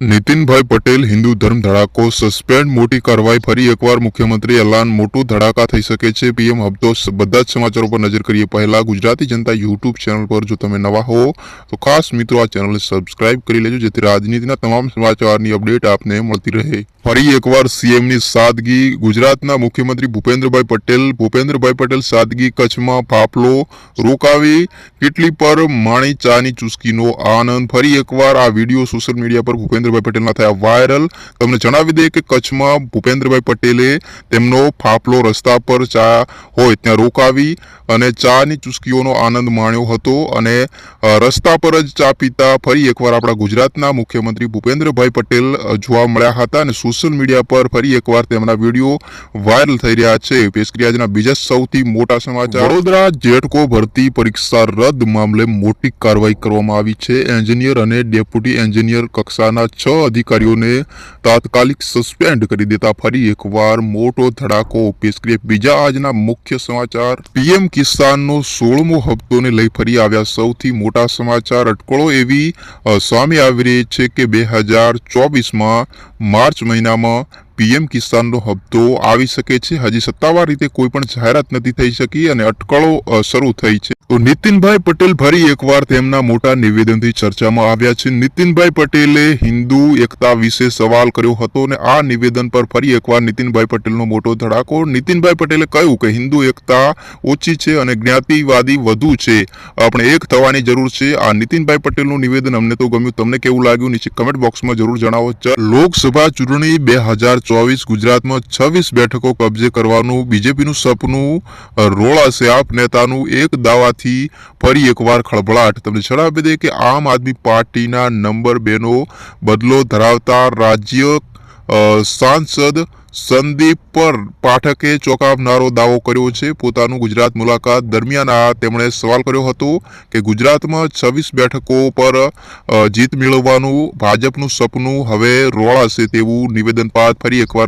નીતિનભાઈ પટેલ હિન્દુ ધર્મ ધડાકો સસ્પેન્ડ મોટી કાર્યવાહી. ફરી એકવાર મુખ્યમંત્રી એલાન મોટું ધડાકા થઈ શકે છે. પીએમ હપ્તો બધા જ સમાચારો પર નજર કરીએ. પહેલા ગુજરાતી જનતા યુટ્યુબ ચેનલ પર જો તમે નવા હો, તો ખાસ મિત્રો આ ચેનલ સબસ્ક્રાઇબ કરી લેજો, જેથી રાજનીતિના તમામ સમાચારની અપડેટ આપને મળતી રહે. ફરી એકવાર સીએમની સાદગી. ગુજરાતના મુખ્યમંત્રી ભૂપેન્દ્રભાઈ પટેલ ભૂપેન્દ્રભાઈ પટેલ સાદગી કચ્છમાં ફાફલો રોકાવી, કેટલી પર માણી ચાની ચુસ્કીનો આનંદ. ફરી એકવાર આ વીડિયો સોશિયલ મીડિયા પર ભૂપેન્દ્રભાઈ પટેલના થયા વાયરલ તમને જણાવી દઈએ કે કચ્છમાં ભૂપેન્દ્રભાઈ પટેલે તેમનો ફાફલો રસ્તા પર ચા હોય ત્યાં રોકાવી અને ચાની ચુસ્કીઓનો આનંદ માણ્યો હતો અને રસ્તા પર જ ચા પીતા ફરી એકવાર આપણા ગુજરાતના મુખ્યમંત્રી ભૂપેન્દ્રભાઈ પટેલ જોવા મળ્યા હતા અને સોશિયલ મીડિયા પર ફરી એકવાર તેમના વીડિયો વાયરલ થઈ રહ્યા છે. પેશ કરી બીજા સૌથી મોટા સમાચાર. વડોદરા જેટકો ભરતી પરીક્ષા રદ મામલે મોટી કાર્યવાહી કરવામાં આવી છે. એન્જિનિયર અને ડેપ્યુટી એન્જિનિયર કક્ષાના છ અધિકારીઓને તાત્કાલિક સસ્પેન્ડ કરી દેતા ફરી એકવાર મોટો ધડાકો પેશકરીએ બીજા આજના મુખ્ય સમાચાર. પીએમ કિસાનનો સોળમો હપ્તોને લઈ ફરી આવ્યા સૌથી મોટા સમાચાર. અટકળો એવી સામે આવી રહી છે કે બે હજાર ચોવીસમાં માર્ચ મહિનામાં પીએમ કિસાનનો હપ્તો આવી શકે છે. હજી સત્તાવાર રીતે કોઈ પણ જાહેરાત નથી થઈ શકી અને અટકળો શરૂ થઈ છે. તો નીતિનભાઈ પટેલ ફરી એકવાર તેમના મોટા નિવેદનથી ચર્ચામાં આવ્યા છે. નીતિનભાઈ પટેલે હિન્દુ એકતા વિશે સવાલ કર્યો હતો અને આ નિવેદન પર ફરી એકવાર નીતિનભાઈ પટેલનો મોટો ધડાકો. નીતિનભાઈ પટેલે કહ્યું કે હિન્દુ એકતા ઓછી છે અને જ્ઞાતિવાદી વધુ છે. આપણે એક થવાની જરૂર છે. આ નીતિનભાઈ પટેલનું નિવેદન અમને તો ગમ્યું. તમને કેવું લાગ્યું? નીચે કમેન્ટ બોક્સમાં જરૂર જણાવો. લોકસભા ચૂંટણી બે હજાર ચોવીસ ગુજરાતમાં છવ્વીસ બેઠકો કબજે કરવાનું, બીજેપીનું સપનું રોળાશે આપ નેતાનું, એક દાવાથી ફરી એકવાર ખળભળાટ. તમને જણાવી દે કે આમ આદમી પાર્ટીના નંબર બેનો બદલો ધરાવતા રાજ્ય સાંસદ સંદીપ પર પાઠકે ચોંકાવનારો દાવો કર્યો છે. પોતાનું ગુજરાત મુલાકાત દરમિયાન આ તેમણે સવાલ કર્યો હતો કે ગુજરાતમાં છવ્વીસ બેઠકો પર જીત મેળવવાનું ભાજપનું સપનું હવે રોળાશે તેવું નિવેદન બાદ ફરી એકવાર